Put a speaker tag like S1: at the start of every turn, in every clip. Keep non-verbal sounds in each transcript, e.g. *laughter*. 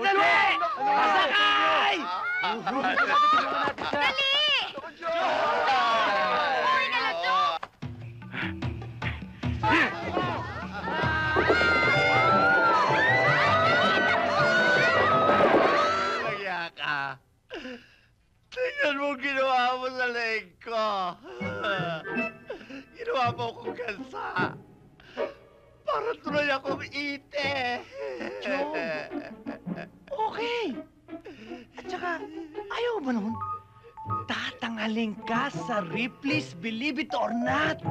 S1: Sandali! Pasakay!
S2: Dali! Uy, na Chong!
S1: Kaya ka. Tingnan mo ginawa mo sa leg ko. ginawa mo akong kansa. Para tuloy akong ite.
S3: Chong. Nun? Tatangaling ka sa Ripley's Believe It or Not.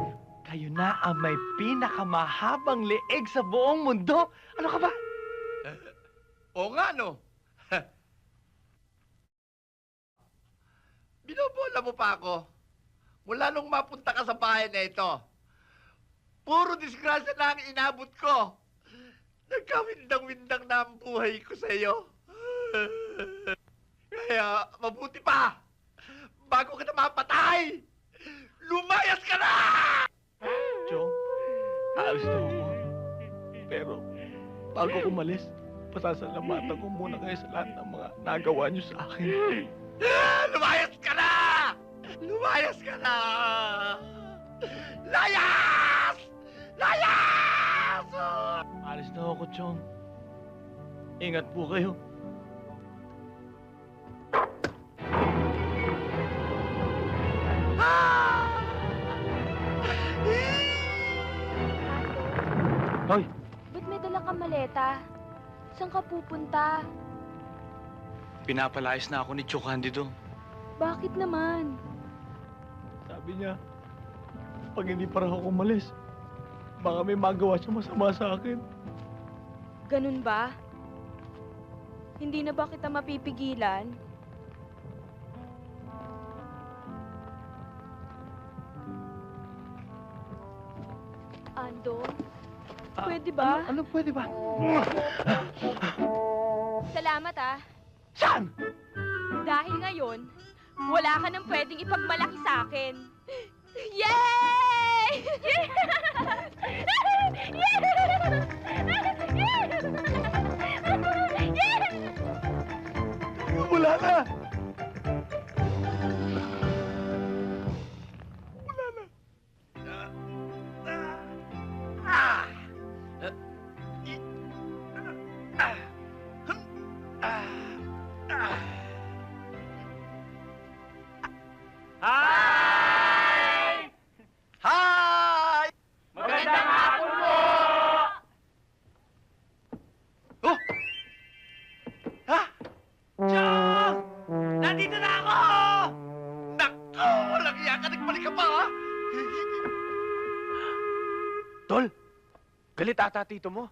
S3: Kayo na ang may pinakamahabang leeg sa buong mundo. Ano ka ba?
S1: Oo nga, no? *laughs* Binobola mo pa ako. Mula nung mapunta ka sa bahay na ito. Puro disgrasya na ang inabot ko. Nagkawindang-windang na ang buhay ko sa iyo. *laughs* Kaya, mabuti pa. Bago kita mapatay, lumayas ka na!
S3: Chong, aalis na ako. Pero, bago umalis, pasasalamatan ko muna kayo sa lahat ng mga nagawa niyo sa akin.
S1: Lumayas ka na! Lumayas ka na! Layas! Layas!
S3: Aalis na ako, Chong. Ingat po kayo.
S2: Maleta? Saan ka pupunta?
S3: pinapalayas na ako ni Chong Candido.
S2: Bakit naman?
S3: Sabi niya, pag hindi pa raw ako umalis, baka may magawa siya masama sa akin.
S2: Ganun ba? Hindi na ba kita mapipigilan? Ando, pwede ba?
S3: Ano, ano pwede ba?
S2: Salamat ah.
S3: Saan?
S2: Dahil ngayon, wala ka nang pwedeng ipagmalaki sa akin. Yay!
S3: Wala na! Galit ata tito mo.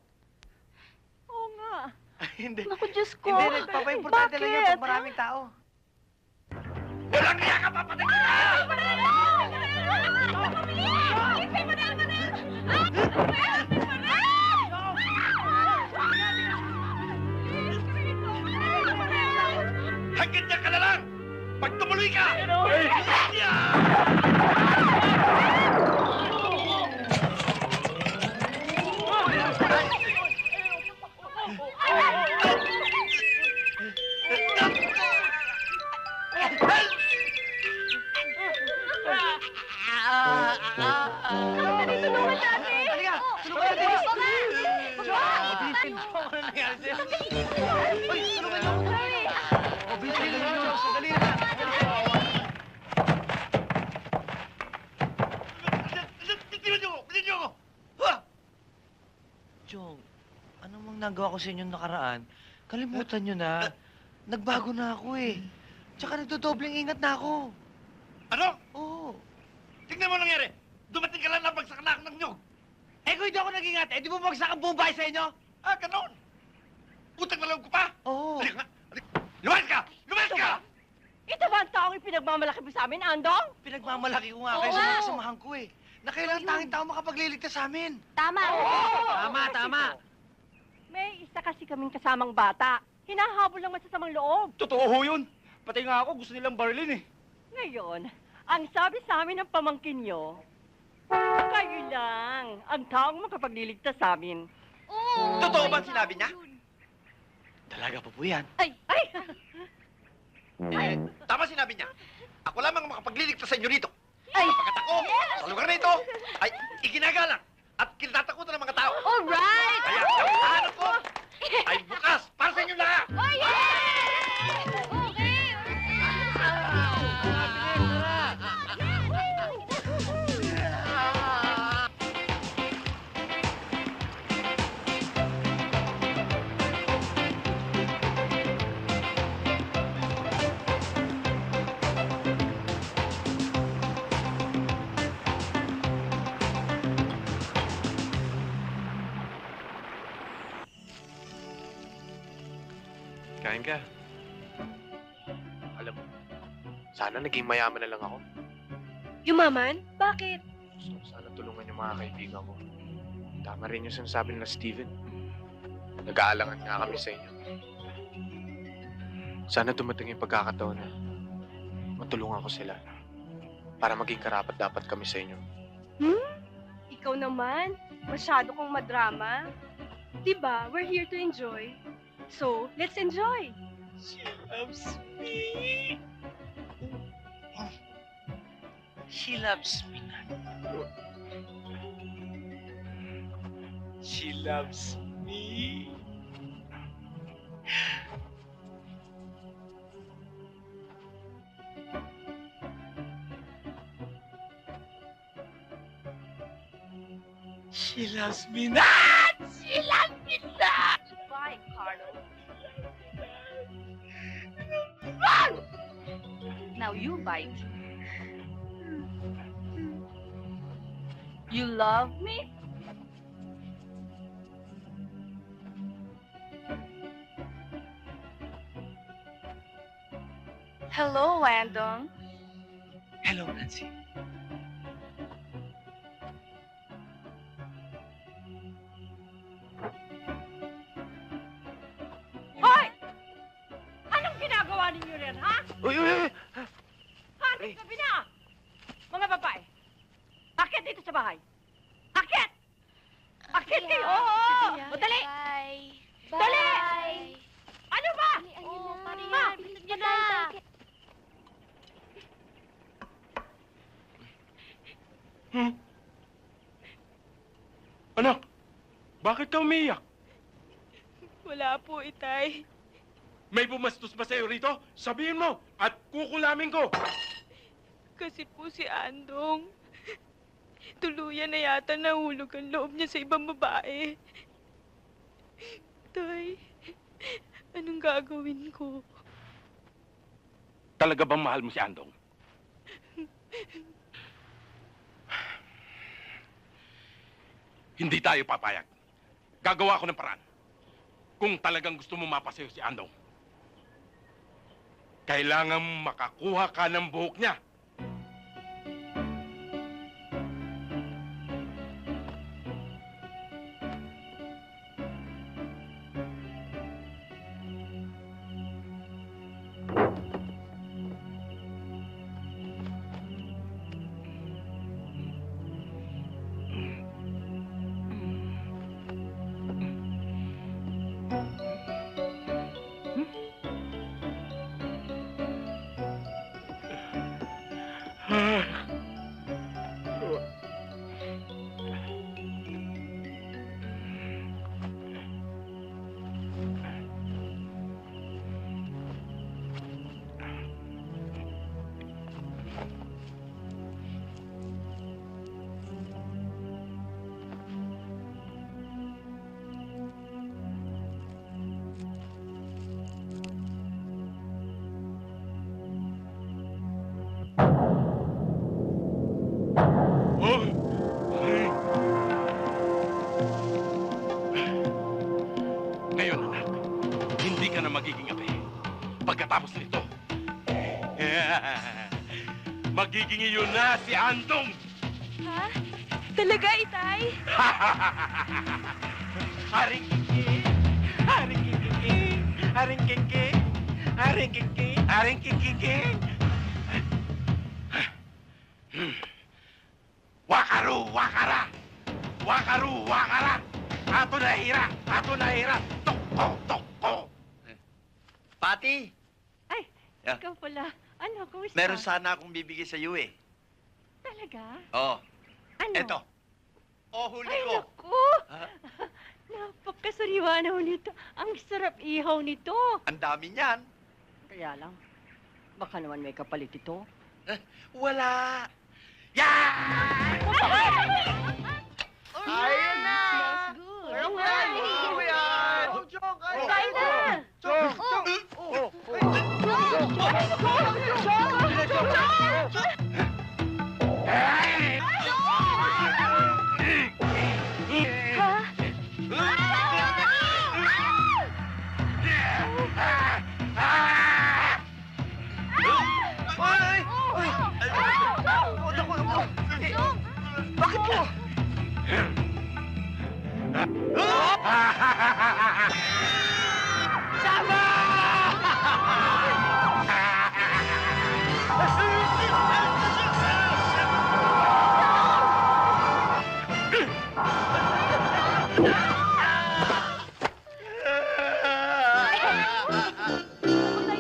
S2: Oo nga.
S3: hindi.
S2: Naku, Diyos ko.
S3: Hindi, nagpapa-importante lang yan pag maraming tao.
S1: Walang iya ka, papatay ka na! Hanggang dyan ka na lang! Pag tumuloy ka! Yeah!
S3: Bilisin! Ano nangyari sa'yo? Uy! Tulungan niyo! O, bilisin niyo! Sandali na!
S1: Niyo ako! Tingnan niyo ako! Ha?
S3: Chong, ano mang nagawa ko sa inyong nakaraan? Kalimutan nyo na. Nagbago na ako eh. Tsaka nagdodobleng ingat na ako.
S1: Ano?
S3: Oo.
S1: Tingnan mo nangyari! Dumating ka lang na bagsak na ako ng nyog!
S3: Eh kung hindi ako nag-ingat, eh di mo bagsak ang buong bahay sa inyo?
S1: Ah, ganon! Utang na loob ko pa!
S3: Oo.
S1: Halika nga! Lumayas ka! Lumayas ka!
S4: Ito ba ang taong ipinagmamalaki mo sa amin, Andong?
S3: Pinagmamalaki ko nga
S4: Oo
S3: kayo sa mga kasamahan ko eh. Na kailangan tanging tao makapagliligtas sa amin.
S2: Tama.
S3: Tama, tama.
S4: May isa kasi kaming kasamang bata. Hinahabol ng masasamang loob.
S5: Totoo ho yun. Pati nga ako, gusto nilang barilin eh.
S4: Ngayon, ang sabi sa amin ng pamangkin nyo, kayo lang ang taong makapagliligtas sa amin.
S2: Oo.
S1: Totoo ba ang sinabi niya?
S3: Talaga po po yan.
S4: Ay! Ay!
S1: Eh, tama sinabi niya. Ako lamang ang makapagliligtas sa inyo rito.
S4: Ay!
S1: Pagkat ako, sa lugar na ito, ay iginagalang at kinatatakutan ng mga tao.
S2: Alright!
S1: Kaya ang tahanan ko ay bukas para sa inyo lahat.
S2: Oh, yeah!
S6: Kain ka. Alam mo, sana naging mayaman na lang ako.
S2: Yumaman? Bakit?
S6: Gusto ko sana tulungan yung mga kaibigan ko. Tama rin yung sinasabi nila Steven. Nag-aalangan nga kami sa inyo. Sana dumating yung pagkakataon na matulungan ko sila para maging karapat dapat kami sa inyo.
S2: Ikaw naman, masyado kong madrama. Diba, we're here to enjoy. So, let's enjoy.
S3: She loves me. She loves me. She loves me. She loves me not!
S2: You bite. You love me? Hello, Landon.
S3: Hello, Nancy.
S4: Akit kayo! Oo! O, dali!
S2: Bye.
S4: Dali! Ano ba?
S2: Oh, Maria,
S4: Ma,
S2: bilisan
S4: niyo
S2: niyo
S4: na.
S2: na.
S5: Anak, bakit ka umiiyak?
S2: Wala po, Itay.
S5: May bumastos ba sa'yo rito? Sabihin mo at kukulamin ko.
S2: Kasi po si Andong, tuluyan na yata nahulog ang loob niya sa ibang babae. Tay, anong gagawin ko?
S5: Talaga bang mahal mo si Andong? Hindi tayo papayag. Gagawa ko ng paraan. Kung talagang gusto mo mapasayo si Andong, kailangan makakuha ka ng buhok niya. Pagkatapos nito, *laughs* magiging iyon na si Andong!
S2: Ha? Talaga, Itay? *laughs*
S3: Haring kiki, haring kiki, haring kiki, haring kiki, haring kiki. *sighs*
S1: Wakaru, wakara! Wakaru, wakara! Ato na hira! Ato na hira! Toko, toko! Pati,
S4: Ay,
S1: Yeah.
S4: ikaw pala. Ano, kumusta?
S1: meron sana akong bibigay sa iyo eh.
S4: Talaga?
S1: Oh,
S4: Ano?
S1: eto. Oh, huli
S4: Ay,
S1: ko.
S4: naku!
S1: Ha? *laughs*
S4: Napakasariwa naman nito. Ang sarap ihaw nito.
S1: Ang dami niyan.
S4: Kaya lang, baka naman may kapalit ito.
S1: Wala. Yan! Ayun
S2: Tay,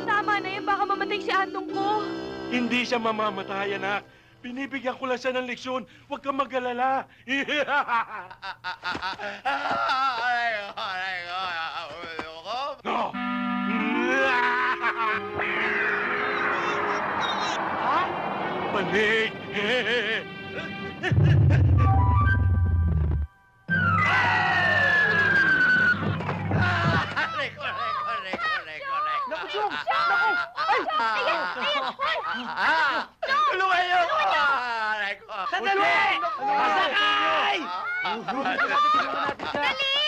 S2: tama na yan. Baka mamatay si Andong ko.
S5: Hindi siya mamamatay, anak. Binibigyan ko lang siya ng leksyon. Huwag kang mag-alala. No. Panig!
S1: Aray ko.
S3: Naku, Chong! Naku! Ay!
S1: Ayan, ayan, Ah! Tulungan niyo ako! Aray ko.
S3: Sandali! Masakay!
S1: Dali!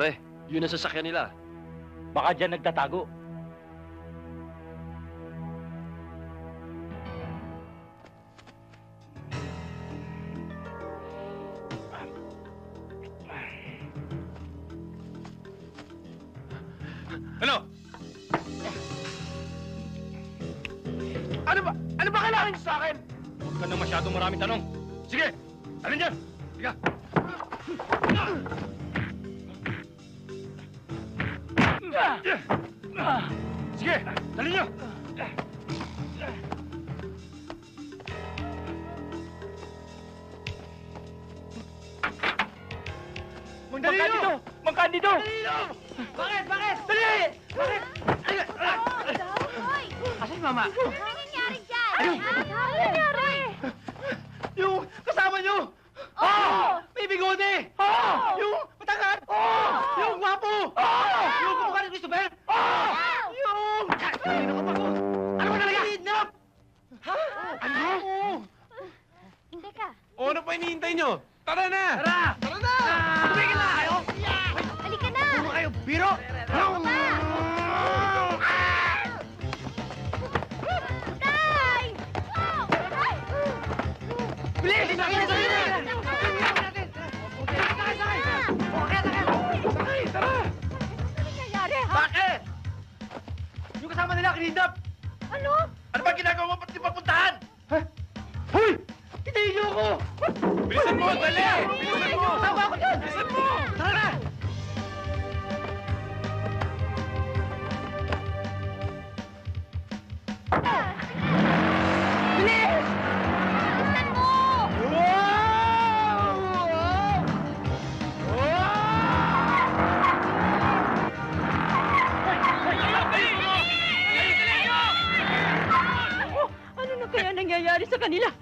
S7: Pare, yun ang sasakyan nila.
S3: Baka dyan nagtatago.
S5: Ano? Ano ba? Ano ba kailangan niyo sa akin? Huwag ka na masyadong maraming tanong. Sige, alin dyan? Sige. Sige, alin niyo?
S3: Magkandido! Magkandido! Bakit? Bakit? Dali! Bakit? Asan si Mama?
S8: Ano nangyari dyan?
S3: Ano?
S8: Ano nangyari?
S3: Yung kasama nyo! Oo! May bigode! Oo! Yung
S5: Tara na!
S3: Tara! Tara na! Tumigil na kayo!
S8: halika na!
S3: Ano kayo? Biro?
S8: Tay!
S3: Bilis!
S8: Ano nangyayari, ha?
S3: Bakit? Yung kasama nila, kinidnap!
S8: Ano?
S1: Ano ba ginagawa mo pati papuntahan?
S3: Hoy! Hitayin niyo ako!
S5: Bilisan mo! Dali! Bilisan mo!
S3: Tawa ko doon! Bilisan mo! Tara na! Wow! Wow!
S1: Wow! Ano na
S4: kaya nangyayari sa
S1: kanila?